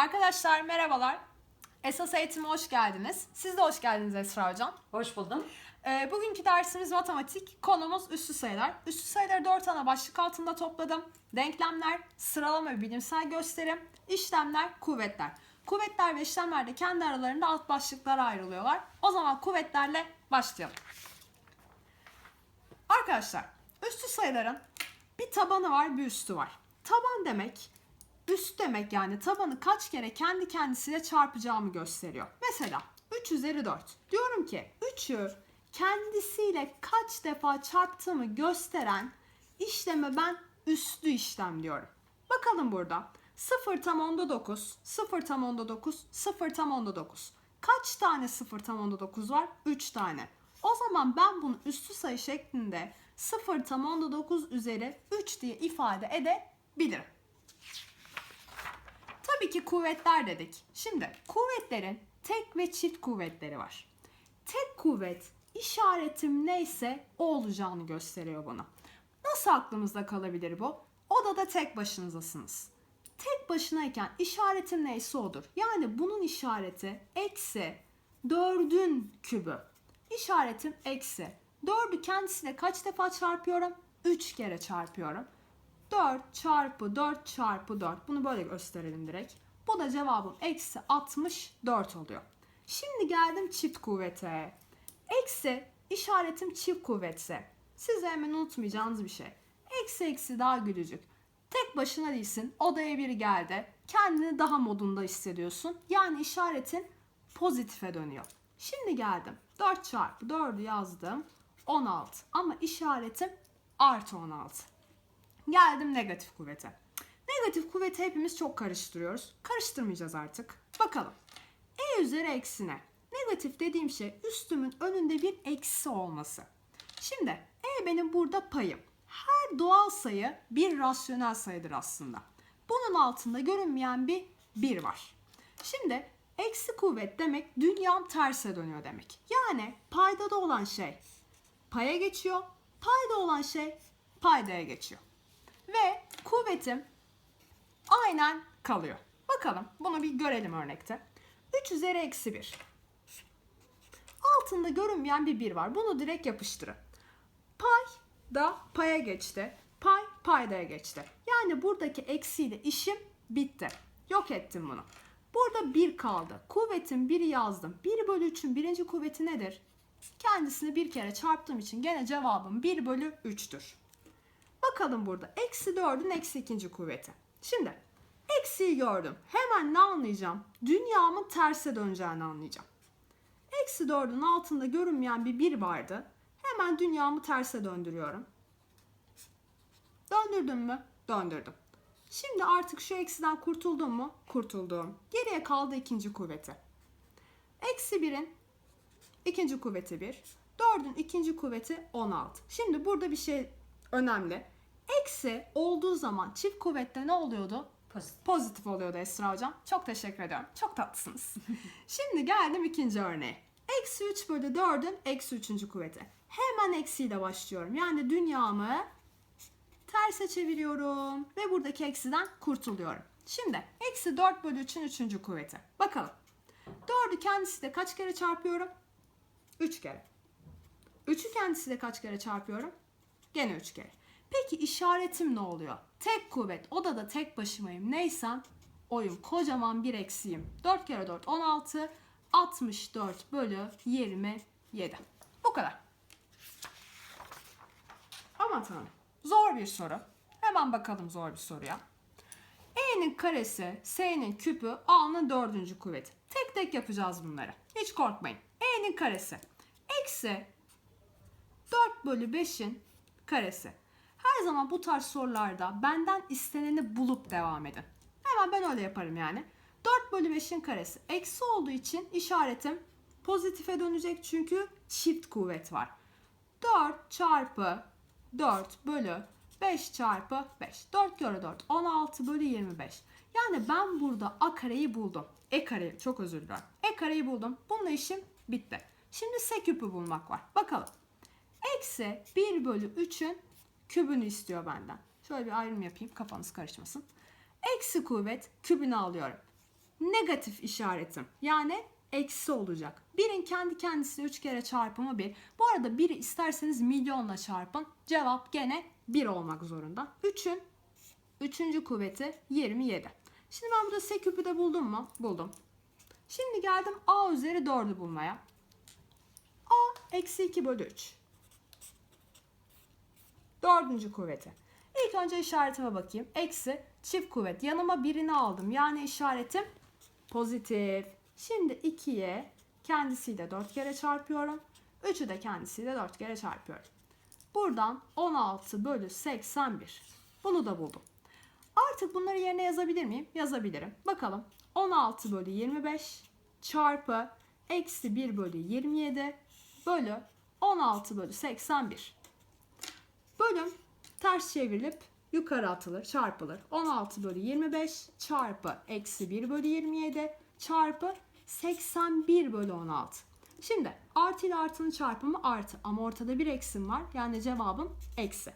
Arkadaşlar merhabalar. Esas eğitime hoş geldiniz. Siz de hoş geldiniz Esra Hocam. Hoş buldum. Ee, bugünkü dersimiz matematik. Konumuz üstü sayılar. Üstü sayıları 4 ana başlık altında topladım. Denklemler, sıralama ve bilimsel gösterim, işlemler, kuvvetler. Kuvvetler ve işlemler de kendi aralarında alt başlıklara ayrılıyorlar. O zaman kuvvetlerle başlayalım. Arkadaşlar, üstü sayıların bir tabanı var, bir üstü var. Taban demek, üst demek yani tabanı kaç kere kendi kendisiyle çarpacağımı gösteriyor. Mesela 3 üzeri 4. Diyorum ki 3'ü kendisiyle kaç defa çarptığımı gösteren işleme ben üstü işlem diyorum. Bakalım burada. 0 tam onda 9, 0 tam onda 9, 0 tam onda 9. Kaç tane 0 tam onda 9 var? 3 tane. O zaman ben bunu üstü sayı şeklinde 0 tam onda 9 üzeri 3 diye ifade edebilirim. Tabii ki kuvvetler dedik. Şimdi kuvvetlerin tek ve çift kuvvetleri var. Tek kuvvet işaretim neyse o olacağını gösteriyor bana. Nasıl aklımızda kalabilir bu? Odada tek başınızasınız. Tek başınayken işaretim neyse odur. Yani bunun işareti eksi 4'ün kübü. İşaretim eksi. 4'ü kendisiyle kaç defa çarpıyorum? 3 kere çarpıyorum. 4 çarpı 4 çarpı 4. Bunu böyle gösterelim direkt. Bu da cevabım eksi 64 oluyor. Şimdi geldim çift kuvvete. Eksi işaretim çift kuvvetse. Size hemen unutmayacağınız bir şey. Eksi eksi daha gülücük. Tek başına değilsin. Odaya biri geldi. Kendini daha modunda hissediyorsun. Yani işaretin pozitife dönüyor. Şimdi geldim. 4 çarpı 4'ü yazdım. 16. Ama işaretim artı 16. Geldim negatif kuvvete. Negatif kuvveti hepimiz çok karıştırıyoruz. Karıştırmayacağız artık. Bakalım. E üzeri eksine. Negatif dediğim şey üstümün önünde bir eksi olması. Şimdi E benim burada payım. Her doğal sayı bir rasyonel sayıdır aslında. Bunun altında görünmeyen bir 1 var. Şimdi eksi kuvvet demek dünyam terse dönüyor demek. Yani paydada olan şey paya geçiyor. Payda olan şey paydaya geçiyor. Ve kuvvetim aynen kalıyor. Bakalım bunu bir görelim örnekte. 3 üzeri eksi 1. Altında görünmeyen bir 1 var. Bunu direkt yapıştırın. Pay da paya geçti. Pay paydaya geçti. Yani buradaki eksiyle işim bitti. Yok ettim bunu. Burada 1 kaldı. Kuvvetin 1'i yazdım. 1 bölü 3'ün birinci kuvveti nedir? Kendisini bir kere çarptığım için gene cevabım 1 bölü 3'tür. Bakalım burada. Eksi 4'ün eksi ikinci kuvveti. Şimdi eksiyi gördüm. Hemen ne anlayacağım? Dünyamın terse döneceğini anlayacağım. Eksi 4'ün altında görünmeyen bir 1 vardı. Hemen dünyamı terse döndürüyorum. Döndürdüm mü? Döndürdüm. Şimdi artık şu eksiden kurtuldum mu? Kurtuldum. Geriye kaldı ikinci kuvveti. Eksi 1'in ikinci kuvveti 1. 4'ün ikinci kuvveti 16. Şimdi burada bir şey önemli. Eksi olduğu zaman çift kuvvette ne oluyordu? Pozitif. Pozitif oluyordu Esra Hocam. Çok teşekkür ediyorum. Çok tatlısınız. Şimdi geldim ikinci örneğe. Eksi 3 bölü 4'ün eksi 3. kuvveti. Hemen eksiyle başlıyorum. Yani dünyamı terse çeviriyorum. Ve buradaki eksiden kurtuluyorum. Şimdi eksi 4 bölü 3'ün 3. kuvveti. Bakalım. 4'ü kendisiyle kaç kere çarpıyorum? 3 kere. 3'ü kendisiyle kaç kere çarpıyorum? Gene 3 kere. Peki işaretim ne oluyor? Tek kuvvet. Odada tek başımayım. Neysem oyum. Kocaman bir eksiyim. 4 kere 4 16. 64 bölü 27. Bu kadar. Aman tanrım. Zor bir soru. Hemen bakalım zor bir soruya. E'nin karesi, S'nin küpü, A'nın dördüncü kuvveti. Tek tek yapacağız bunları. Hiç korkmayın. E'nin karesi. Eksi 4 bölü 5'in karesi. Her zaman bu tarz sorularda benden isteneni bulup devam edin. Hemen ben öyle yaparım yani. 4 bölü 5'in karesi. Eksi olduğu için işaretim pozitife dönecek çünkü çift kuvvet var. 4 çarpı 4 bölü 5 çarpı 5. 4 kere 4 16 bölü 25. Yani ben burada a kareyi buldum. E kareyi çok özür dilerim. E kareyi buldum. Bununla işim bitti. Şimdi s küpü bulmak var. Bakalım. Eksi 1 bölü 3'ün kübünü istiyor benden. Şöyle bir ayrım yapayım kafanız karışmasın. Eksi kuvvet kübünü alıyorum. negatif işaretim. Yani eksi olacak. Birin kendi kendisine 3 kere çarpımı 1. Bu arada 1'i isterseniz milyonla çarpın. Cevap gene 1 olmak zorunda. 3'ün 3. kuvveti 27. Şimdi ben burada s küpü de buldum mu? Buldum. Şimdi geldim a üzeri 4'ü bulmaya. a eksi 2 bölü 3. Dördüncü kuvveti. İlk önce işaretime bakayım. Eksi çift kuvvet. Yanıma birini aldım. Yani işaretim pozitif. Şimdi 2'ye kendisiyle 4 kere çarpıyorum. 3'ü de kendisiyle 4 kere çarpıyorum. Buradan 16 bölü 81. Bunu da buldum. Artık bunları yerine yazabilir miyim? Yazabilirim. Bakalım. 16 bölü 25 çarpı eksi 1 bölü 27 bölü 16 bölü 81. Bölüm ters çevrilip yukarı atılır, çarpılır. 16 bölü 25 çarpı eksi 1 bölü 27 çarpı 81 bölü 16. Şimdi artı ile artının çarpımı artı ama ortada bir eksim var. Yani cevabım eksi.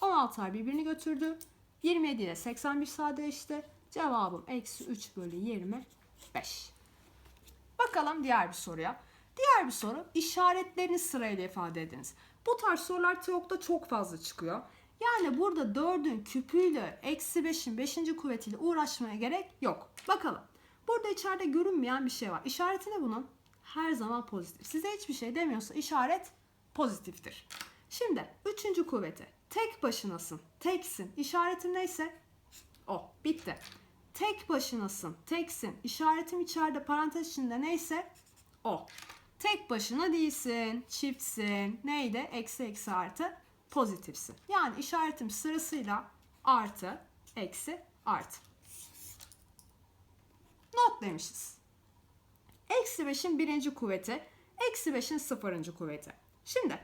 16'lar birbirini götürdü. 27 ile 81 sadeleşti. Cevabım eksi 3 bölü 25. Bakalım diğer bir soruya. Diğer bir soru işaretlerini sırayla ifade ediniz. Bu tarz sorular TEOK'ta çok fazla çıkıyor. Yani burada 4'ün küpüyle eksi 5'in 5. kuvvetiyle uğraşmaya gerek yok. Bakalım. Burada içeride görünmeyen bir şey var. İşareti ne bunun? Her zaman pozitif. Size hiçbir şey demiyorsa işaret pozitiftir. Şimdi 3. kuvveti. Tek başınasın. Teksin. İşaretin neyse o. Bitti. Tek başınasın. Teksin. İşaretim içeride parantez içinde neyse o. Tek başına değilsin. Çiftsin. Neydi? Eksi eksi artı pozitifsin. Yani işaretim sırasıyla artı, eksi, artı. Not demişiz. Eksi 5'in birinci kuvveti, eksi 5'in sıfırıncı kuvveti. Şimdi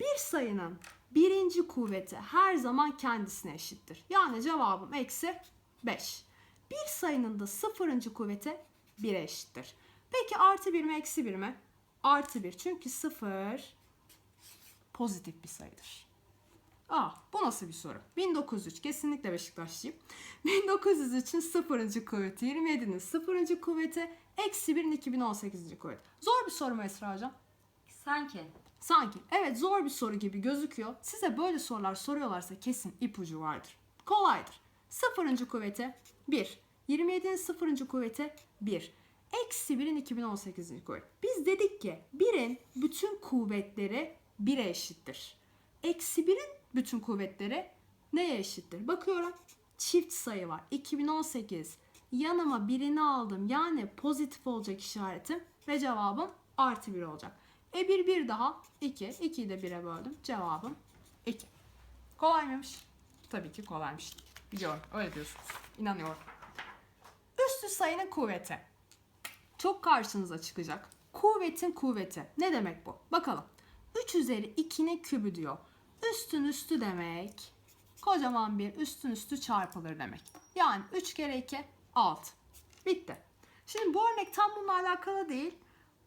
bir sayının birinci kuvveti her zaman kendisine eşittir. Yani cevabım eksi 5. Bir sayının da sıfırıncı kuvveti 1'e eşittir. Peki artı 1 mi eksi 1 mi? Artı 1 çünkü 0 pozitif bir sayıdır. Aa, bu nasıl bir soru? 1903 kesinlikle Beşiktaşlıyım. 1903'ün 0. kuvveti, 27'nin 0. kuvveti, eksi 1'in 2018. kuvveti. Zor bir soru mu Esra Hocam? Sanki. Sanki. Evet zor bir soru gibi gözüküyor. Size böyle sorular soruyorlarsa kesin ipucu vardır. Kolaydır. 0. kuvveti 1. 27'nin 0. kuvveti 1. Eksi 1'in 2018. kuvveti. Biz dedik ki 1'in bütün kuvvetleri 1'e eşittir. Eksi 1'in bütün kuvvetleri neye eşittir? Bakıyorum. Çift sayı var. 2018. Yanıma birini aldım. Yani pozitif olacak işaretim. Ve cevabım artı 1 olacak. E 1 bir daha 2. 2'yi de 1'e böldüm. Cevabım 2. Kolay mıymış? Tabii ki kolaymış. Biliyorum. Öyle diyorsunuz. İnanıyorum. Üstü sayının kuvveti. Çok karşınıza çıkacak. Kuvvetin kuvveti. Ne demek bu? Bakalım. 3 üzeri 2'nin kübü diyor. Üstün üstü demek. Kocaman bir üstün üstü çarpılır demek. Yani 3 kere 2 6. Bitti. Şimdi bu örnek tam bununla alakalı değil.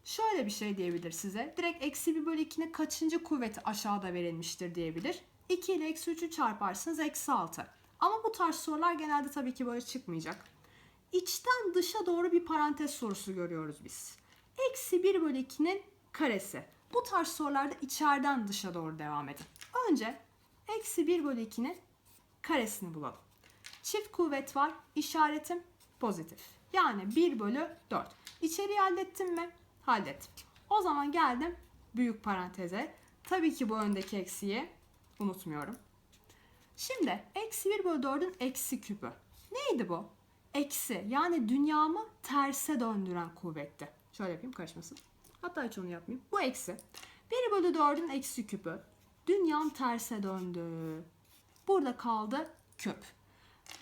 Şöyle bir şey diyebilir size. Direkt eksi 1 bölü 2'nin kaçıncı kuvveti aşağıda verilmiştir diyebilir. 2 ile eksi 3'ü çarparsınız eksi 6. Ama bu tarz sorular genelde tabii ki böyle çıkmayacak. İçten dışa doğru bir parantez sorusu görüyoruz biz. Eksi 1 bölü 2'nin karesi. Bu tarz sorularda içeriden dışa doğru devam edin. Önce eksi 1 bölü 2'nin karesini bulalım. Çift kuvvet var. İşaretim pozitif. Yani 1 bölü 4. İçeriği hallettim mi? Hallettim. O zaman geldim büyük paranteze. Tabii ki bu öndeki eksiyi unutmuyorum. Şimdi eksi 1 bölü 4'ün eksi küpü. Neydi bu? Eksi yani dünyamı terse döndüren kuvvetti. Şöyle yapayım karışmasın. Hatta hiç onu yapmayayım. Bu eksi. 1 bölü 4'ün eksi küpü. Dünyam terse döndü. Burada kaldı küp.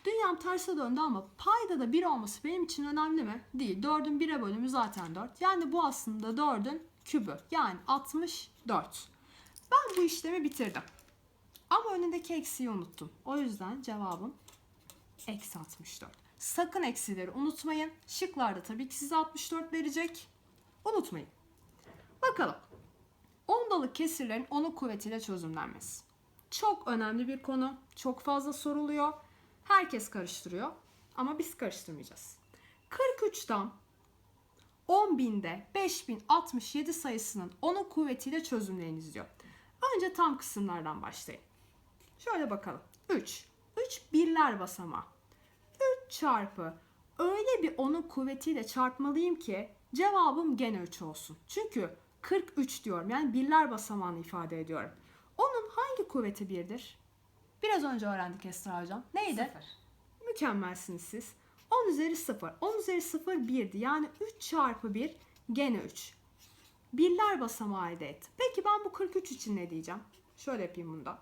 Dünyam terse döndü ama payda da 1 olması benim için önemli mi? Değil. 4'ün 1'e bölümü zaten 4. Yani bu aslında 4'ün kübü. Yani 64. Ben bu işlemi bitirdim. Ama önündeki eksiği unuttum. O yüzden cevabım eksi 64. Sakın eksileri unutmayın. Şıklarda tabii ki size 64 verecek. Unutmayın. Bakalım. Ondalık kesirlerin onun kuvvetiyle çözümlenmesi. Çok önemli bir konu. Çok fazla soruluyor. Herkes karıştırıyor. Ama biz karıştırmayacağız. 43'ten 10.000'de 5067 sayısının 10'un kuvvetiyle çözümleyiniz diyor. Önce tam kısımlardan başlayın. Şöyle bakalım. 3. 3 birler basamağı. 3 çarpı öyle bir 10'un kuvvetiyle çarpmalıyım ki cevabım gene 3 olsun. Çünkü 43 diyorum. Yani birler basamağını ifade ediyorum. Onun hangi kuvveti 1'dir? Biraz önce öğrendik Esra Hocam. Neydi? Sıfır. Mükemmelsiniz siz. 10 üzeri 0. 10 üzeri 0 1'di. Yani 3 çarpı 1 gene 3. Birler basamağı elde et. Peki ben bu 43 için ne diyeceğim? Şöyle yapayım bunda.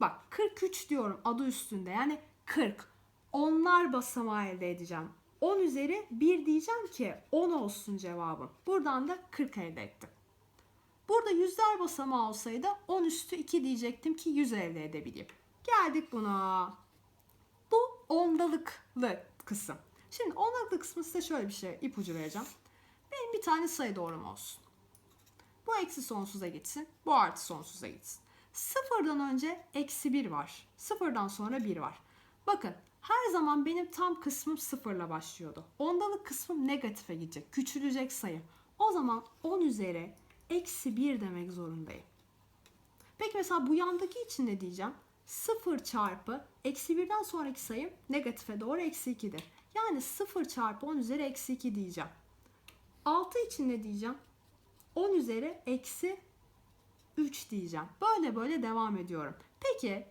Bak 43 diyorum adı üstünde. Yani 40. Onlar basamağı elde edeceğim. 10 üzeri 1 diyeceğim ki 10 olsun cevabım. Buradan da 40 elde ettim. Burada yüzler basamağı olsaydı 10 üstü 2 diyecektim ki 100 elde edebileyim. Geldik buna. Bu ondalıklı kısım. Şimdi ondalıklı kısmı size şöyle bir şey ipucu vereceğim. Benim bir tane sayı doğrum olsun. Bu eksi sonsuza gitsin. Bu artı sonsuza gitsin. Sıfırdan önce eksi bir var. Sıfırdan sonra bir var. Bakın her zaman benim tam kısmım sıfırla başlıyordu. Ondalık kısmım negatife gidecek. Küçülecek sayı. O zaman 10 üzeri eksi 1 demek zorundayım. Peki mesela bu yandaki için ne diyeceğim? 0 çarpı eksi 1'den sonraki sayım negatife doğru eksi 2'dir. Yani 0 çarpı 10 üzeri eksi 2 diyeceğim. 6 için ne diyeceğim? 10 üzeri eksi 3 diyeceğim. Böyle böyle devam ediyorum. Peki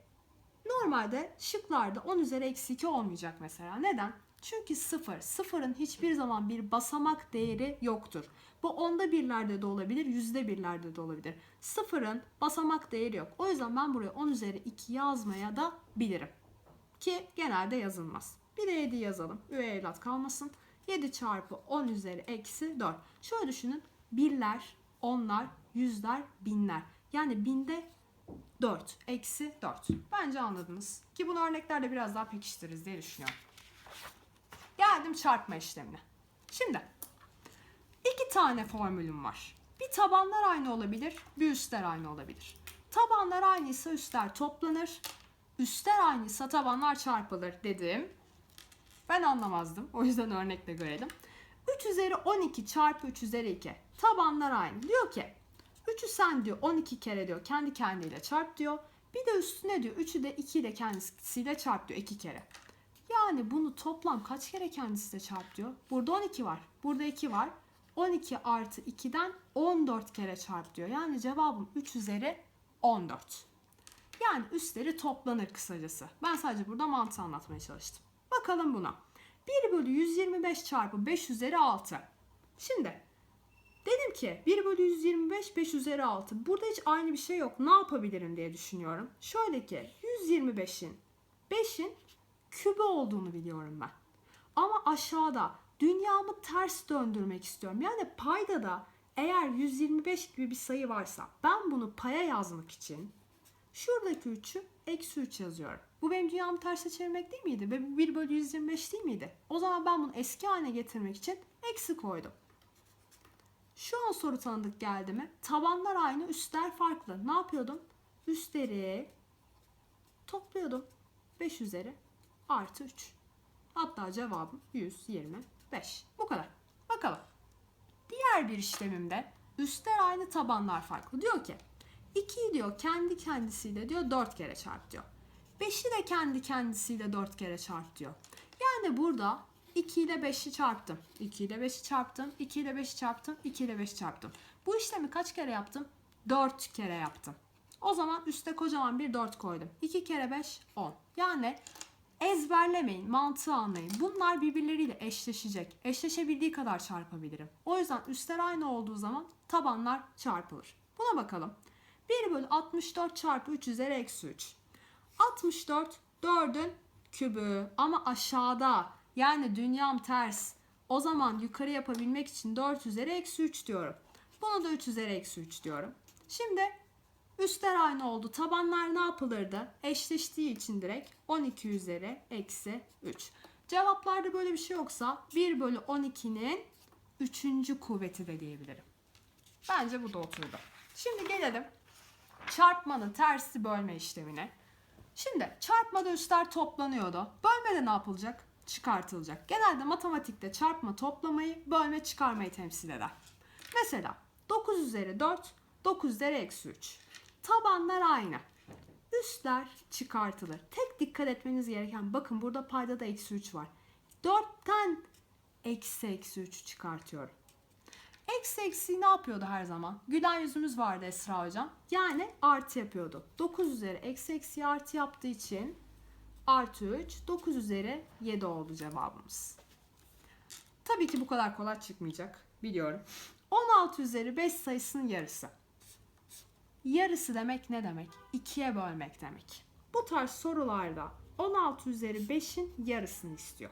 normalde şıklarda 10 üzeri eksi 2 olmayacak mesela. Neden? Çünkü 0. Sıfırın hiçbir zaman bir basamak değeri yoktur. Bu onda birlerde de olabilir, yüzde birlerde de olabilir. Sıfırın basamak değeri yok. O yüzden ben buraya 10 üzeri 2 yazmaya da bilirim. Ki genelde yazılmaz. Bir de 7 yazalım. Üvey evlat kalmasın. 7 çarpı 10 üzeri eksi 4. Şöyle düşünün. Birler, onlar, yüzler, binler. Yani binde 4. Eksi 4. Bence anladınız. Ki bunu örneklerle biraz daha pekiştiririz diye düşünüyorum. Geldim çarpma işlemine. Şimdi iki tane formülüm var. Bir tabanlar aynı olabilir, bir üstler aynı olabilir. Tabanlar aynıysa üstler toplanır. Üstler aynıysa tabanlar çarpılır dedim. Ben anlamazdım. O yüzden örnekle görelim. 3 üzeri 12 çarpı 3 üzeri 2. Tabanlar aynı. Diyor ki 3'ü sen diyor 12 kere diyor kendi kendiyle çarp diyor. Bir de üstüne diyor 3'ü de 2 ile kendisiyle çarp diyor 2 kere. Yani bunu toplam kaç kere kendisiyle çarp diyor. Burada 12 var. Burada 2 var. 12 artı 2'den 14 kere çarp diyor. Yani cevabım 3 üzeri 14. Yani üstleri toplanır kısacası. Ben sadece burada mantığı anlatmaya çalıştım. Bakalım buna. 1 bölü 125 çarpı 5 üzeri 6. Şimdi dedim ki 1 bölü 125 5 üzeri 6. Burada hiç aynı bir şey yok. Ne yapabilirim diye düşünüyorum. Şöyle ki 125'in 5'in kübü olduğunu biliyorum ben. Ama aşağıda dünyamı ters döndürmek istiyorum. Yani payda da eğer 125 gibi bir sayı varsa ben bunu paya yazmak için şuradaki 3'ü eksi 3 yazıyorum. Bu benim dünyamı terse çevirmek değil miydi? Ve 1 bölü 125 değil miydi? O zaman ben bunu eski haline getirmek için eksi koydum. Şu an soru tanıdık geldi mi? Tabanlar aynı, üstler farklı. Ne yapıyordum? Üstleri topluyordum. 5 üzeri artı 3. Hatta cevabım 125. Bu kadar. Bakalım. Diğer bir işlemimde üstler aynı tabanlar farklı. Diyor ki 2'yi diyor kendi kendisiyle diyor 4 kere çarp diyor. 5'i de kendi kendisiyle 4 kere çarp diyor. Yani burada 2 ile 5'i çarptım. 2 ile 5'i çarptım. 2 ile 5'i çarptım. 2 ile 5'i çarptım. Bu işlemi kaç kere yaptım? 4 kere yaptım. O zaman üste kocaman bir 4 koydum. 2 kere 5 10. Yani ezberlemeyin, mantığı anlayın. Bunlar birbirleriyle eşleşecek. Eşleşebildiği kadar çarpabilirim. O yüzden üstler aynı olduğu zaman tabanlar çarpılır. Buna bakalım. 1 bölü 64 çarpı 3 üzeri eksi 3. 64 4'ün kübü ama aşağıda yani dünyam ters. O zaman yukarı yapabilmek için 4 üzeri eksi 3 diyorum. Buna da 3 üzeri eksi 3 diyorum. Şimdi üstler aynı oldu. Tabanlar ne yapılırdı? Eşleştiği için direkt 12 üzeri eksi 3. Cevaplarda böyle bir şey yoksa 1 bölü 12'nin 3. kuvveti de diyebilirim. Bence bu da oturdu. Şimdi gelelim çarpmanın tersi bölme işlemine. Şimdi çarpmada üstler toplanıyordu. Bölmede ne yapılacak? Çıkartılacak. Genelde matematikte çarpma toplamayı, bölme çıkarmayı temsil eder. Mesela 9 üzeri 4, 9 üzeri eksi 3. Tabanlar aynı. Üstler çıkartılır. Tek dikkat etmeniz gereken bakın burada paydada eksi 3 var. 4'ten eksi eksi 3 çıkartıyorum. Eksi eksi ne yapıyordu her zaman? Gülen yüzümüz vardı Esra hocam. Yani artı yapıyordu. 9 üzeri eksi eksi artı yaptığı için artı 3 9 üzeri 7 oldu cevabımız. Tabii ki bu kadar kolay çıkmayacak. Biliyorum. 16 üzeri 5 sayısının yarısı. Yarısı demek ne demek? 2'ye bölmek demek. Bu tarz sorularda 16 üzeri 5'in yarısını istiyor.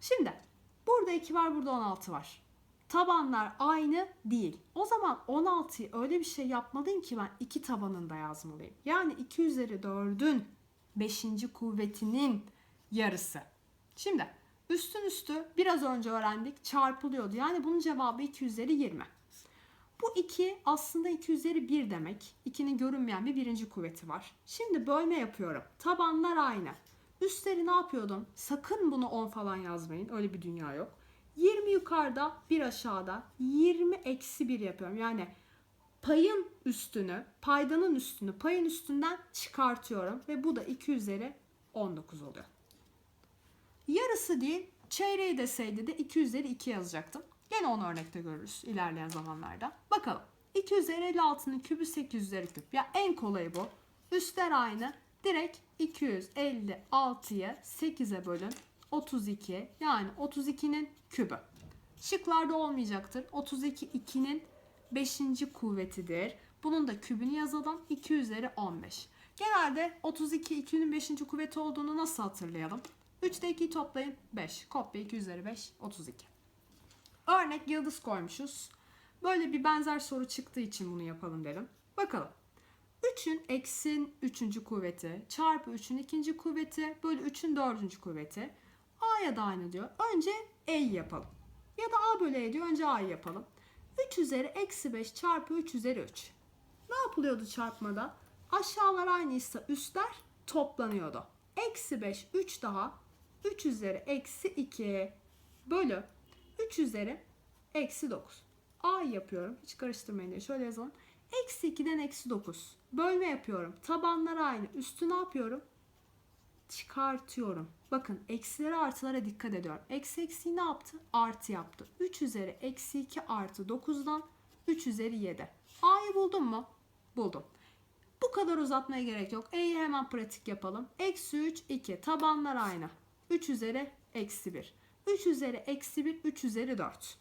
Şimdi burada 2 var burada 16 var. Tabanlar aynı değil. O zaman 16'yı öyle bir şey yapmalıyım ki ben iki tabanında yazmalıyım. Yani 2 üzeri 4'ün 5. kuvvetinin yarısı. Şimdi üstün üstü biraz önce öğrendik çarpılıyordu. Yani bunun cevabı 2 üzeri 20. Bu 2 aslında 2 üzeri 1 demek. 2'nin görünmeyen bir birinci kuvveti var. Şimdi bölme yapıyorum. Tabanlar aynı. Üstleri ne yapıyordum? Sakın bunu 10 falan yazmayın. Öyle bir dünya yok. 20 yukarıda, 1 aşağıda. 20 eksi 1 yapıyorum. Yani payın üstünü, paydanın üstünü payın üstünden çıkartıyorum. Ve bu da 2 üzeri 19 oluyor. Yarısı değil, çeyreği deseydi de 2 üzeri 2 yazacaktım. Gene onu örnekte görürüz ilerleyen zamanlarda. Bakalım. 2 üzeri 56'nın kübü 8 üzeri küp. Ya en kolayı bu. Üstler aynı. Direkt 256'yı 8'e bölün. 32 yani 32'nin kübü. Şıklarda olmayacaktır. 32 2'nin 5. kuvvetidir. Bunun da kübünü yazalım. 2 üzeri 15. Genelde 32 2'nin 5. kuvveti olduğunu nasıl hatırlayalım? 3'te 2'yi toplayın 5. Kopya 2 üzeri 5 32. Örnek yıldız koymuşuz. Böyle bir benzer soru çıktığı için bunu yapalım dedim. Bakalım. 3'ün eksin 3. kuvveti çarpı 3'ün 2. kuvveti bölü 3'ün 4. kuvveti. A'ya da aynı diyor. Önce E'yi yapalım. Ya da A bölü E diyor. Önce A'yı yapalım. 3 üzeri eksi 5 çarpı 3 üzeri 3. Ne yapılıyordu çarpmada? Aşağılar aynıysa üstler toplanıyordu. Eksi 5 3 daha 3 üzeri eksi 2 bölü 3 üzeri eksi 9. A yapıyorum. Hiç karıştırmayın diye. Şöyle yazalım. Eksi 2'den eksi 9. Bölme yapıyorum. Tabanlar aynı. Üstü ne yapıyorum? Çıkartıyorum. Bakın eksilere artılara dikkat ediyorum. Eksi eksiği ne yaptı? Artı yaptı. 3 üzeri eksi 2 artı 9'dan 3 üzeri 7. A'yı buldun mu? Buldum. Bu kadar uzatmaya gerek yok. E'yi hemen pratik yapalım. Eksi 3, 2. Tabanlar aynı. 3 üzeri eksi 1. 3 üzeri eksi 1, 3 üzeri 4.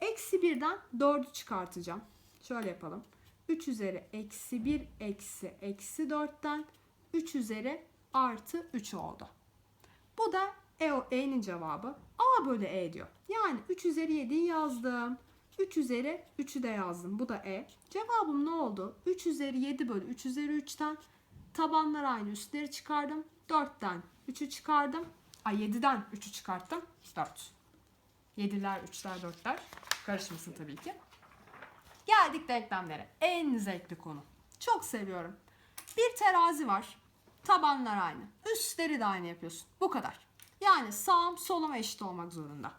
Eksi 1'den 4'ü çıkartacağım. Şöyle yapalım. 3 üzeri eksi 1 eksi eksi 4'ten 3 üzeri artı 3 oldu. Bu da E, E'nin cevabı. A bölü E diyor. Yani 3 üzeri 7'yi yazdım. 3 üzeri 3'ü de yazdım. Bu da E. Cevabım ne oldu? 3 üzeri 7 bölü 3 üzeri 3'ten tabanlar aynı üstleri çıkardım. 4'ten 3'ü çıkardım. Ay 7'den 3'ü çıkarttım. 4. 7'ler, 3'ler, 4'ler. Karışmasın tabii ki. Geldik denklemlere. En zevkli konu. Çok seviyorum. Bir terazi var. Tabanlar aynı. Üstleri de aynı yapıyorsun. Bu kadar. Yani sağım soluma eşit olmak zorunda.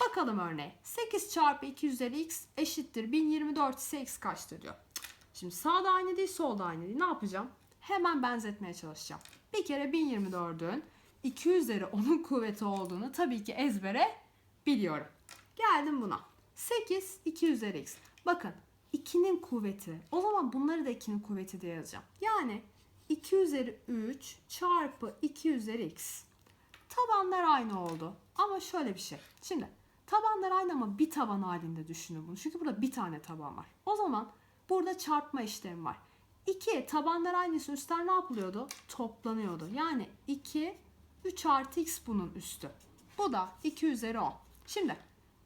Bakalım örneğe. 8 çarpı 2 üzeri x eşittir 1024 ise x kaçtır diyor. Şimdi sağda aynı değil solda aynı değil. Ne yapacağım? Hemen benzetmeye çalışacağım. Bir kere 1024'ün 2 üzeri 10'un kuvveti olduğunu tabii ki ezbere biliyorum. Geldim buna. 8 2 üzeri x. Bakın 2'nin kuvveti. O zaman bunları da 2'nin kuvveti diye yazacağım. Yani 2 üzeri 3 çarpı 2 üzeri x. Tabanlar aynı oldu. Ama şöyle bir şey. Şimdi tabanlar aynı ama bir taban halinde düşünün bunu. Çünkü burada bir tane taban var. O zaman burada çarpma işlemi var. 2 tabanlar aynısı üstler ne yapılıyordu? Toplanıyordu. Yani 2 3 artı x bunun üstü. Bu da 2 üzeri 10. Şimdi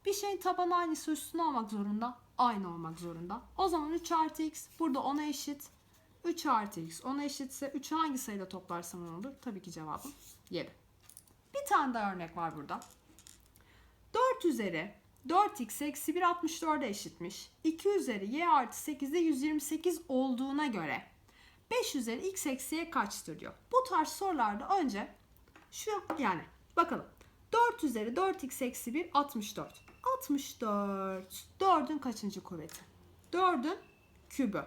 bir şeyin tabanı aynısı üstüne olmak zorunda. Aynı olmak zorunda. O zaman 3 artı x burada 10'a eşit. 3 artı x 10'a eşitse 3'ü hangi sayıda toplarsam ne olur? Tabii ki cevabım 7. Bir tane daha örnek var burada. 4 üzeri 4x eksi 1 64'e eşitmiş. 2 üzeri y artı 8'de 128 olduğuna göre 5 üzeri x eksi y kaçtır diyor. Bu tarz sorularda önce şu yani Bakalım. 4 üzeri 4x eksi 1 64. 64. 4'ün kaçıncı kuvveti? 4'ün kübü.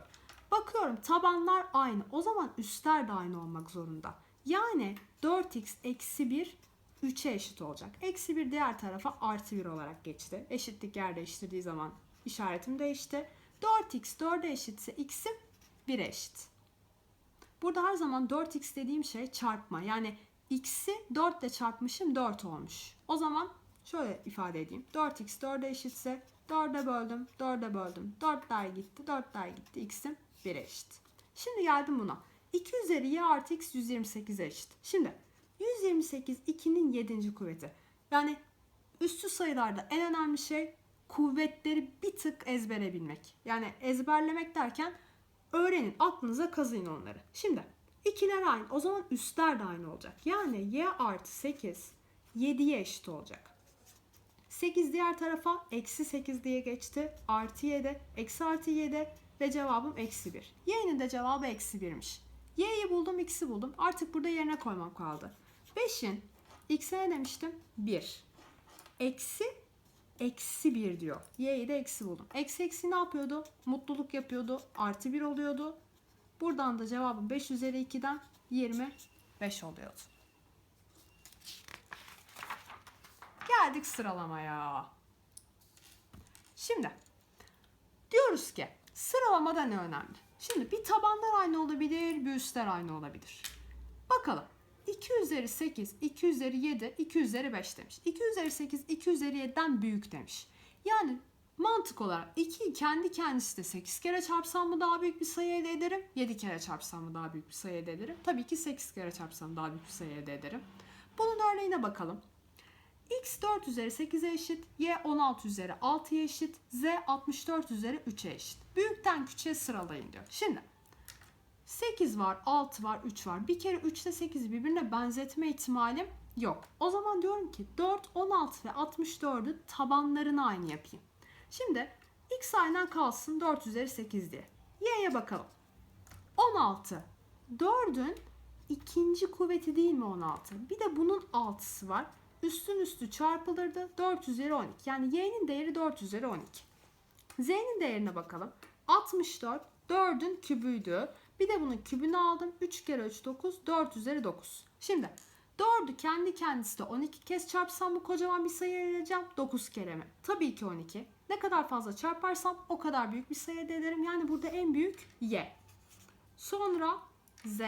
Bakıyorum tabanlar aynı. O zaman üstler de aynı olmak zorunda. Yani 4x eksi 1 3'e eşit olacak. Eksi 1 diğer tarafa artı 1 olarak geçti. Eşitlik yer değiştirdiği zaman işaretim değişti. 4x 4'e eşitse x'im 1'e eşit. Burada her zaman 4x dediğim şey çarpma. Yani x'i 4 ile çarpmışım 4 olmuş. O zaman şöyle ifade edeyim. 4x 4'e eşitse 4'e böldüm, 4'e böldüm. 4'ler gitti, 4'ler gitti. x'im 1'e eşit. Şimdi geldim buna. 2 üzeri y artı x 128'e eşit. Şimdi 128 2'nin 7. kuvveti. Yani üstü sayılarda en önemli şey kuvvetleri bir tık ezbere bilmek. Yani ezberlemek derken öğrenin, aklınıza kazıyın onları. Şimdi ikiler aynı. O zaman üstler de aynı olacak. Yani y artı 8 7'ye eşit olacak. 8 diğer tarafa eksi 8 diye geçti. Artı 7, eksi artı 7 ve cevabım eksi 1. Y'nin de cevabı eksi 1'miş. Y'yi buldum, x'i buldum. Artık burada yerine koymam kaldı. 5'in x'e ne demiştim? 1. Eksi eksi 1 diyor. Y'yi de eksi buldum. Eksi eksi ne yapıyordu? Mutluluk yapıyordu. Artı 1 oluyordu. Buradan da cevabım 5 üzeri 2'den 25 oluyordu. Geldik sıralamaya. Şimdi diyoruz ki sıralamada ne önemli? Şimdi bir tabanlar aynı olabilir, bir üstler aynı olabilir. Bakalım. 2 üzeri 8, 2 üzeri 7, 2 üzeri 5 demiş. 2 üzeri 8, 2 üzeri 7'den büyük demiş. Yani mantık olarak 2'yi kendi kendisi de 8 kere çarpsam mı daha büyük bir sayı elde ederim? 7 kere çarpsam mı daha büyük bir sayı elde ederim? Tabii ki 8 kere çarpsam daha büyük bir sayı elde ederim. Bunun örneğine bakalım. X 4 üzeri 8'e eşit, y 16 üzeri 6'ya eşit, z 64 üzeri 3'e eşit. Büyükten küçüğe sıralayın diyor. Şimdi 8 var, 6 var, 3 var. Bir kere 3 ile 8'i birbirine benzetme ihtimalim yok. O zaman diyorum ki 4, 16 ve 64'ü tabanlarını aynı yapayım. Şimdi x aynen kalsın 4 üzeri 8 diye. Y'ye bakalım. 16. 4'ün ikinci kuvveti değil mi 16? Bir de bunun 6'sı var. Üstün üstü çarpılırdı. 4 üzeri 12. Yani y'nin değeri 4 üzeri 12. Z'nin değerine bakalım. 64 4'ün kübüydü. Bir de bunun kübünü aldım. 3 kere 3 9. 4 üzeri 9. Şimdi 4'ü kendi kendisi de 12 kez çarpsam bu kocaman bir sayı elde edeceğim. 9 kere mi? Tabii ki 12. Ne kadar fazla çarparsam o kadar büyük bir sayı elde ederim. Yani burada en büyük y. Sonra z.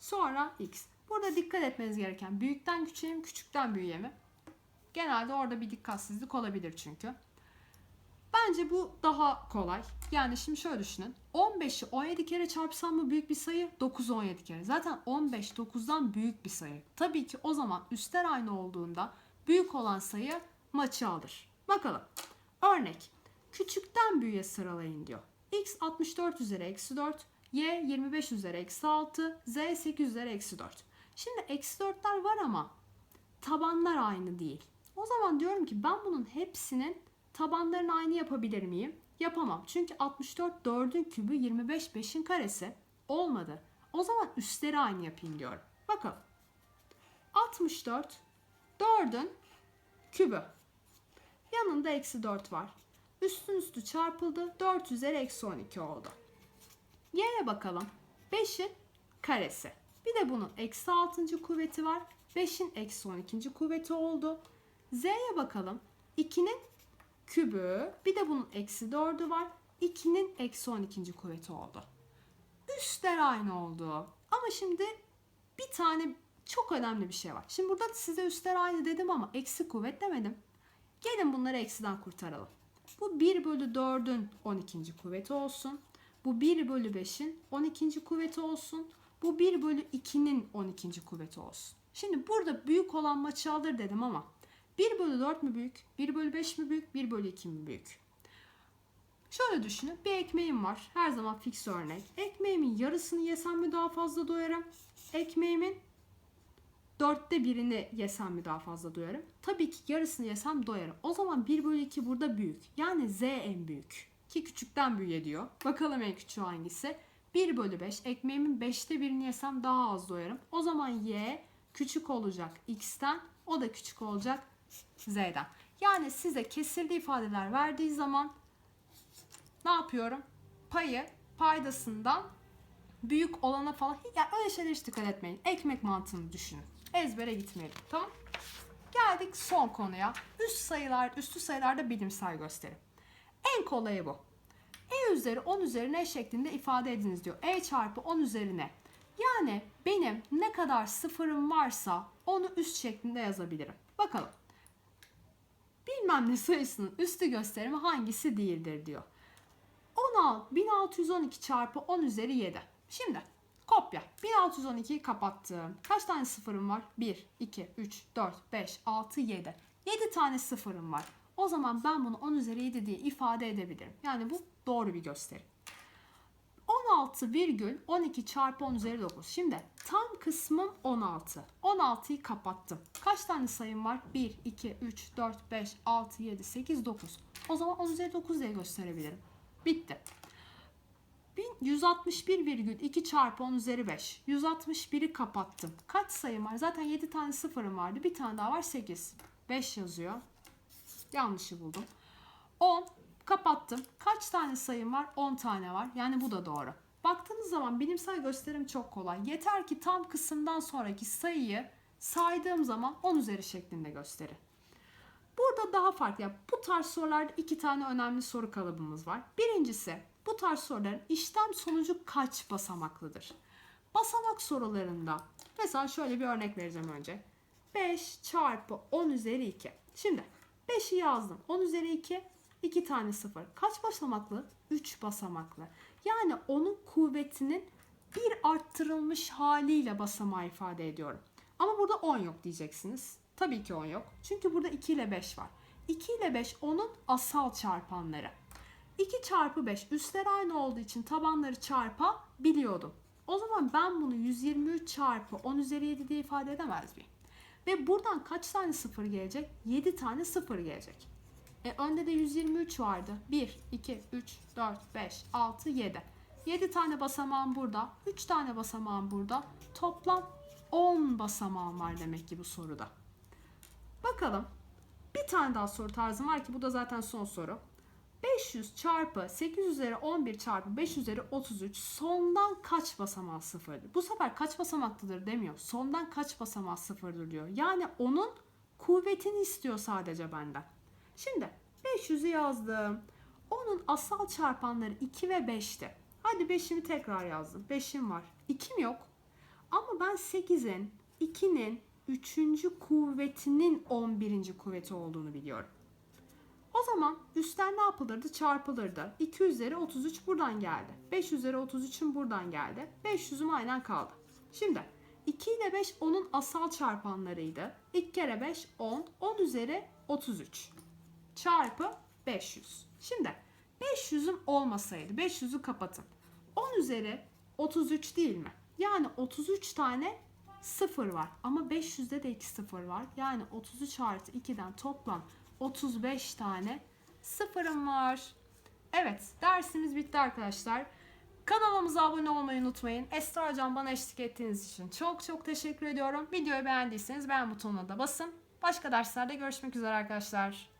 Sonra x. Burada dikkat etmeniz gereken büyükten küçüğe mi küçükten büyüğe mi? Genelde orada bir dikkatsizlik olabilir çünkü. Bence bu daha kolay. Yani şimdi şöyle düşünün. 15'i 17 kere çarpsam mı büyük bir sayı? 9 17 kere. Zaten 15 9'dan büyük bir sayı. Tabii ki o zaman üstler aynı olduğunda büyük olan sayı maçı alır. Bakalım. Örnek. Küçükten büyüğe sıralayın diyor. x 64 üzeri eksi 4, y 25 üzeri eksi 6, z 8 üzeri eksi 4. Şimdi eksi 4'ler var ama tabanlar aynı değil. O zaman diyorum ki ben bunun hepsinin tabanlarını aynı yapabilir miyim? Yapamam. Çünkü 64 4'ün kübü 25 5'in karesi olmadı. O zaman üstleri aynı yapayım diyorum. Bakın. 64 4'ün kübü. Yanında eksi 4 var. Üstün üstü çarpıldı. 4 üzeri eksi 12 oldu. Y'ye bakalım. 5'in karesi. Bir de bunun eksi 6. kuvveti var. 5'in eksi 12. kuvveti oldu. Z'ye bakalım. 2'nin kübü. Bir de bunun eksi 4'ü var. 2'nin eksi 12. kuvveti oldu. Üstler aynı oldu. Ama şimdi bir tane çok önemli bir şey var. Şimdi burada size üstler aynı dedim ama eksi kuvvet demedim. Gelin bunları eksiden kurtaralım. Bu 1 bölü 4'ün 12. kuvveti olsun. Bu 1 bölü 5'in 12. kuvveti olsun. Bu 1 bölü 2'nin 12. kuvveti olsun. Şimdi burada büyük olan maçı alır dedim ama 1 bölü 4 mü büyük? 1 bölü 5 mi büyük? 1 bölü 2 mi büyük? Şöyle düşünün. Bir ekmeğim var. Her zaman fix örnek. Ekmeğimin yarısını yesem mi daha fazla doyarım? Ekmeğimin dörtte birini yesem mi daha fazla doyarım? Tabii ki yarısını yesem doyarım. O zaman 1 bölü 2 burada büyük. Yani z en büyük. Ki küçükten büyüğe diyor. Bakalım en küçüğü hangisi? 1 bölü 5. Ekmeğimin 5'te birini yesem daha az doyarım. O zaman y küçük olacak x'ten O da küçük olacak z'den. Yani size kesirli ifadeler verdiği zaman ne yapıyorum? Payı paydasından büyük olana falan ya öyle şeylere hiç dikkat etmeyin. Ekmek mantığını düşünün. Ezbere gitmeyelim. Tamam? Geldik son konuya. Üst sayılar, üstü sayılarda bilimsel gösterim. En kolayı bu. E üzeri 10 üzeri ne şeklinde ifade ediniz diyor. E çarpı 10 üzerine. Yani benim ne kadar sıfırım varsa onu üst şeklinde yazabilirim. Bakalım. Bilmem ne sayısının üstü gösterimi hangisi değildir diyor. 16, 1612 çarpı 10 üzeri 7. Şimdi kopya. 1612'yi kapattım. Kaç tane sıfırım var? 1, 2, 3, 4, 5, 6, 7. 7 tane sıfırım var. O zaman ben bunu 10 üzeri 7 diye ifade edebilirim. Yani bu doğru bir gösterim. 16,12 çarpı 10 üzeri 9. Şimdi tam kısmım 16. 16'yı kapattım. Kaç tane sayım var? 1, 2, 3, 4, 5, 6, 7, 8, 9. O zaman 10 üzeri 9 diye gösterebilirim. Bitti. 161,2 çarpı 10 üzeri 5. 161'i kapattım. Kaç sayım var? Zaten 7 tane sıfırım vardı. Bir tane daha var 8. 5 yazıyor. Yanlışı buldum. 10 kapattım. Kaç tane sayım var? 10 tane var. Yani bu da doğru. Baktığınız zaman bilimsel gösterim çok kolay. Yeter ki tam kısımdan sonraki sayıyı saydığım zaman 10 üzeri şeklinde gösterin. Burada daha farklı. Yani bu tarz sorularda iki tane önemli soru kalıbımız var. Birincisi bu tarz soruların işlem sonucu kaç basamaklıdır? Basamak sorularında mesela şöyle bir örnek vereceğim önce. 5 çarpı 10 üzeri 2. Şimdi 5'i yazdım. 10 üzeri 2 2 tane 0. Kaç basamaklı? 3 basamaklı. Yani onun kuvvetinin bir arttırılmış haliyle basamağı ifade ediyorum. Ama burada 10 yok diyeceksiniz. Tabii ki 10 yok. Çünkü burada 2 ile 5 var. 2 ile 5 onun asal çarpanları. 2 çarpı 5 üstler aynı olduğu için tabanları çarpabiliyordum. O zaman ben bunu 123 çarpı 10 üzeri 7 diye ifade edemez miyim? Ve buradan kaç tane sıfır gelecek? 7 tane sıfır gelecek. E önde de 123 vardı. 1, 2, 3, 4, 5, 6, 7. 7 tane basamağım burada. 3 tane basamağım burada. Toplam 10 basamağım var demek ki bu soruda. Bakalım. Bir tane daha soru tarzım var ki bu da zaten son soru. 500 çarpı 8 üzeri 11 çarpı 5 üzeri 33 sondan kaç basamağı sıfırdır? Bu sefer kaç basamaklıdır demiyor. Sondan kaç basamağı sıfırdır diyor. Yani onun kuvvetini istiyor sadece benden. Şimdi 500'ü yazdım. Onun asal çarpanları 2 ve 5'ti. Hadi 5'imi tekrar yazdım. 5'im var. 2'm yok. Ama ben 8'in, 2'nin 3. kuvvetinin 11. kuvveti olduğunu biliyorum. O zaman üstten ne yapılırdı? Çarpılırdı. 2 üzeri 33 buradan geldi. 5 üzeri 33'ün buradan geldi. 500'üm aynen kaldı. Şimdi 2 ile 5 onun asal çarpanlarıydı. 2 kere 5 10. 10 üzeri 33 çarpı 500. Şimdi 500'üm olmasaydı 500'ü kapatın. 10 üzeri 33 değil mi? Yani 33 tane 0 var. Ama 500'de de 2 0 var. Yani 33 artı 2'den toplam 35 tane sıfırım var. Evet dersimiz bitti arkadaşlar. Kanalımıza abone olmayı unutmayın. Esra Hocam bana eşlik ettiğiniz için çok çok teşekkür ediyorum. Videoyu beğendiyseniz beğen butonuna da basın. Başka derslerde görüşmek üzere arkadaşlar.